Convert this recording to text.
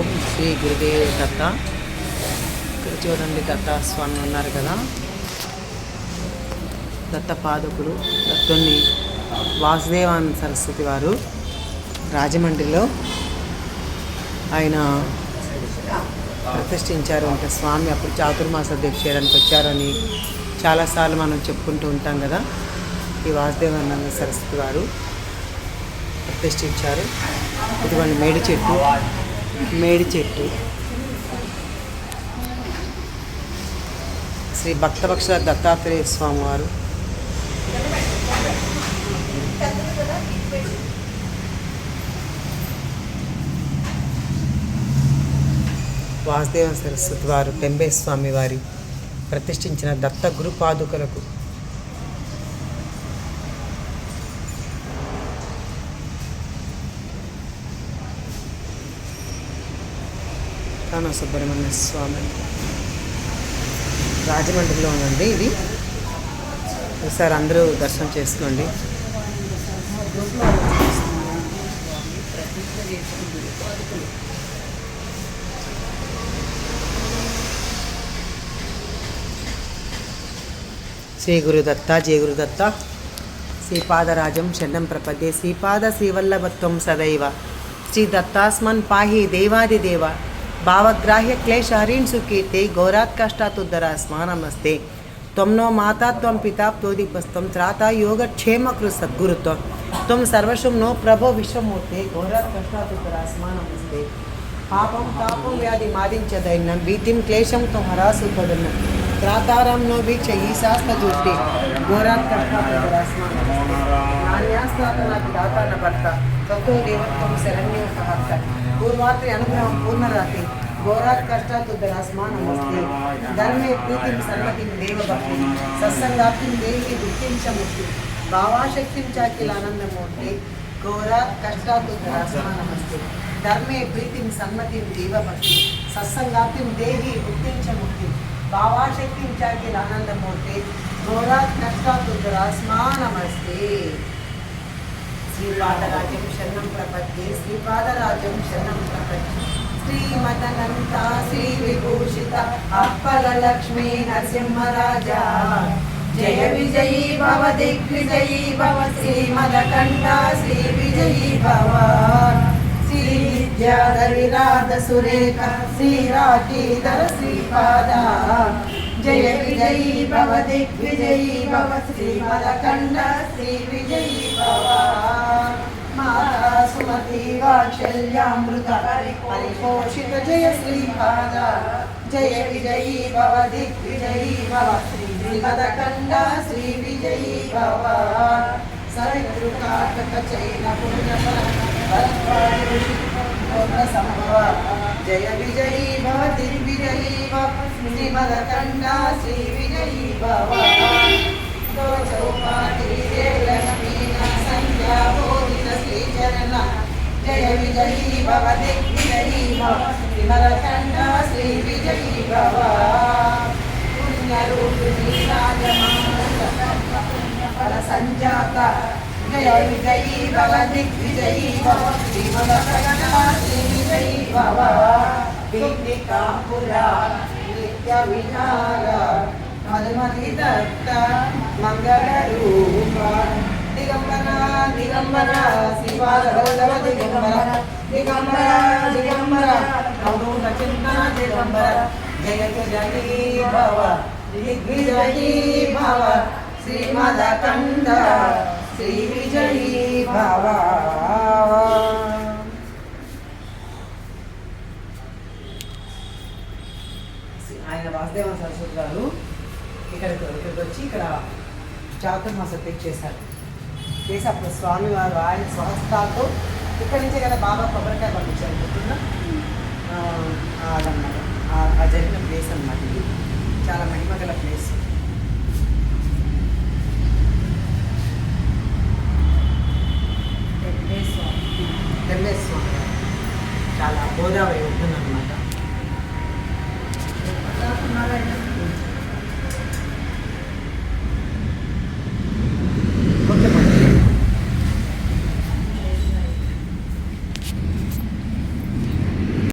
ఓం శ్రీ గురుదేవ్ దత్త. ఇక్కడ చూడండి దత్త స్వామి ఉన్నారు కదా. దత్త పాదకులు దత్తుణ్ణి వాసుదేవానంద సరస్వతి వారు రాజమండ్రిలో ఆయన ప్రతిష్ఠించారు అంటే స్వామి అప్పుడు చాతుర్మాస దీక్ష చేయడానికి వచ్చారని చాలాసార్లు మనం చెప్పుకుంటూ ఉంటాం కదా. ఈ వాసుదేవానంద సరస్వతి వారు ప్రతిష్ఠించారు. ఇదిగోండి మేడి చెట్టు. మేడి చెట్టు. శ్రీ భక్తపక్ష దత్తాత్రేయ స్వామివారు వాసుదేవ సరస్వతి వారు టెంబే స్వామి వారి ప్రతిష్ఠించిన దత్త గురుపాదుకలకు కానా సుబ్రహ్మణ్య స్వామి. రాజమండ్రిలో ఉందండి ఇది. ఒకసారి అందరూ దర్శనం చేసుకోండి. శ్రీ గురుదత్త జయ గురుదత్త. శ్రీపాదరాజం శరణం ప్రపద్యే. శ్రీపాద శ్రీవల్లభత్వం సదైవ. శ్రీ దత్తాస్మన్ పాహి దేవాదిదేవ భావగ్రాహ్య క్లేశ హరిణ్ సుకీర్తే గౌరాత్ స్మానమస్తే త్వం నో మాతా త్వం పితా తోదిపస్తం త్రాత యోగక్షేమకృ సద్గురుత్వం. త్వం సర్వశం నో ప్రభో విశ్వమూర్తి గౌరాత్కష్టాతుద్దర స్మానమస్తే పాపం తాపం వ్యాధి మాదించదైనం భీతిం క్లేశం త్వం హరాసుపదన్నం తదన్నం త్రాతారం నో వీక్ష ఈ శాస్త్ర జుట్టి ఘోరాత్ కష్టాతుద్దర స్మానమస్తే నాణ్యాస్తాతనాకి దాతాన భర్త తత్వ దేవత్వం శరణ్యం సహర్త పూర్వాత్రి అనుగ్రహం పూర్ణరాతి ఘోరాత్ కష్టాతుద్దర స్మానమస్తే ధర్మే ప్రీతిం సన్మతిం దేవభక్తి సత్సంగాప్తిం దేహి దుఃఖిం చ ముక్తి భావాశక్తిం చాకిల ఆనందమూర్తి ఘోరాత్ కష్టాతుద్దర స్మానమస్తే ధర్మే ప్రీతిం సన్మతిం దేవభక్తి సత్సంగాప్తిం దేహి దుఃఖిం చ ముక్తి భావాశక్తిం చాకిల ఆనందమూర్తి ఘోరాత్ కష్టాతుద్దర స్మానమస్తే శ్రీపాదరాజం శరణం ప్రపద్యే శ్రీపాదరాజం శరణం ప్రపద్యే శ్రీమదనంత శ్రీ విభూషిత అప్పల లక్ష్మీ నరసింహరాజా జయ విజయీ భవ దిగ్విజయీ భవ శ్రీమదకంఠ శ్రీ విజయీ భవ శ్రీ విద్యాధరిరాధ సురేఖ శ్రీరాజీధర శ్రీపాద. జయ విజయీ భవ దిగ్విజయీ భవ శ్రీమదకంఠ శ్రీ విజయీ భవ. మాతా సుమతి వాత్సల్యామృత పరిపోషిత జయ శ్రీపాద. జయ విజయీ భవ దిగ్విజయీ భవ శ్రీమదకండ శ్రీ విజయీ భవ సరితృకాటక చైన పుణ్య సంభవ జయ విజయీ భవ దిగ్విజయీ భవ శ్రీమదకండ శ్రీ విజయీ భవ. చౌపాటి లక్ష్మీ సంధ్యా బోధిత శ్రీచరణ జయ విజయీ భవ దిగ్విజయీ భవ శ్రీమదకండ శ్రీ విజయీ భవ పుణ్యరూపిణీ ఫల సంజాత జయ విజయీ భవ దిగ్విజయీ భవ శ్రీమదకండ శ్రీ విజయీ భవ విఘ్నికాపుర నిత్య విహార మధుమతి దత్త మంగళ రూప దిగంబర దిగంబర శ్రీపాద భగవదవ దిగంబర దిగంబర దిగంబర భవ శ్రీ విజయీ భవ ఆయన వాసుదేవ సరస్వతి గారు ఇక్కడికి ఇక్కడికి వచ్చి ఇక్కడ చాతుర్మాస చేశారు. చేసి అప్పుడు స్వామి వారు ఆయన స్వహస్తాలతో ఇక్కడి నుంచే కదా బాబా కొబ్బరికాయ పంపించారు గుర్తుందా? అదన్నమాట. తెల్లేశ్వరం చాలా గోదావరి ఉంటుందన్నమాట.